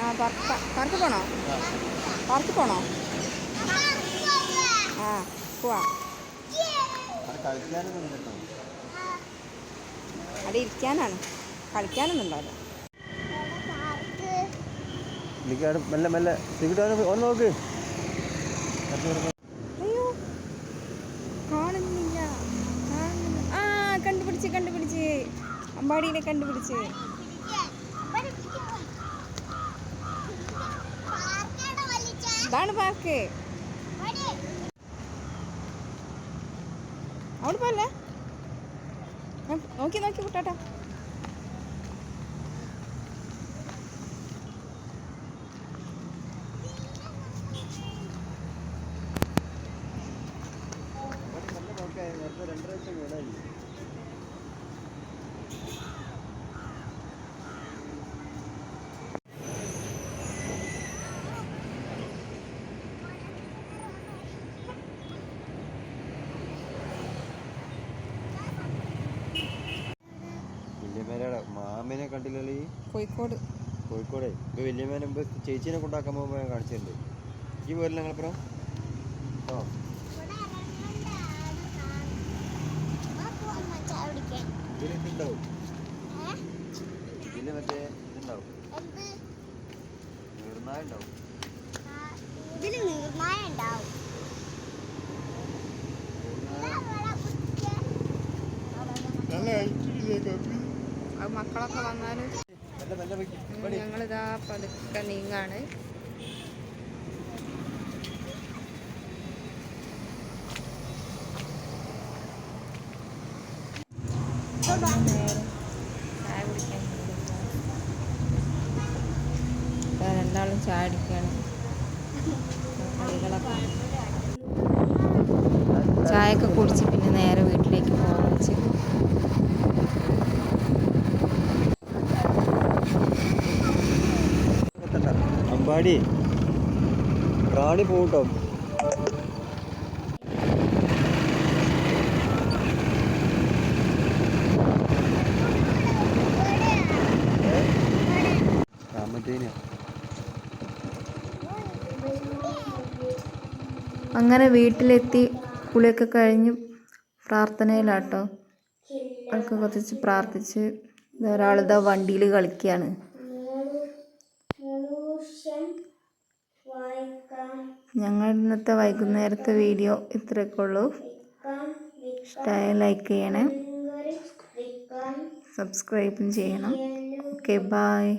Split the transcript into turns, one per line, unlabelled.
ആ പാർക്ക് പോണോ? പാർക്ക് പോണോ? ആ പോവാ.
അവിടെ
ഇരിക്കാനാണ്.
കളിക്കാനൊന്നുണ്ടോ അവിടെ. മെല്ലെ മെല്ലെ. നോക്ക്
അയ്യോ കാണുന്നില്ല കാണുന്നില്ല ആ കണ്ടുപിടിച്ച് കണ്ടുപിടിച്ച് അമ്പാടീനെ കണ്ടുപിടിച്ച്. ഇതാണ് പാർക്ക്. അവിടെ പോലെ നോക്കി നോക്കി വിട്ടാട്ടോ
കണ്ടില്ലല്ലോ? ഈ
കോഴിക്കോട്.
കോഴിക്കോട്. ഇപ്പൊ വല്യമ്മേനെ മുമ്പ് ചേച്ചീനെ കൊണ്ടാക്കാൻ പോകുമ്പോൾ ഞാൻ കാണിച്ചിട്ടുണ്ട്. ഈ പോരില്ല ഞങ്ങളപ്പുറം ഓ ഇതിലുണ്ടാവും ഇതിൽ മറ്റേ ഇതുണ്ടാവും. നീർനായ ഉണ്ടാവും
ഇതിൽ നിർമ്മാണം ഉണ്ടാവും
അത് മക്കളൊക്കെ വന്നാൽ. ഞങ്ങളിതാ പതുക്കെ നീങ്ങാണ് ചായ കുടിക്കാൻ രണ്ടാളും ചായ അടിക്കുകയാണ് ചായയൊക്കെ കുടിച്ച് പിന്നെ
അമ്പാടി റാണി പോട്ടോ
അങ്ങനെ വീട്ടിലെത്തി കുളിയൊക്കെ കഴിഞ്ഞ് പ്രാർത്ഥനയിലാട്ടോ. അവർക്ക് കുറച്ച് പ്രാർത്ഥിച്ച് ഒരാളിതാ വണ്ടിയിൽ കളിക്കുകയാണ് ഞങ്ങൾ ഇന്നത്തെ വൈകുന്നേരത്തെ വീഡിയോ ഇത്രയൊക്കെ ഉള്ളൂ ഇഷ്ടമായ ലൈക്ക് ചെയ്യണേ. സബ്സ്ക്രൈബും ചെയ്യണം. Okay bye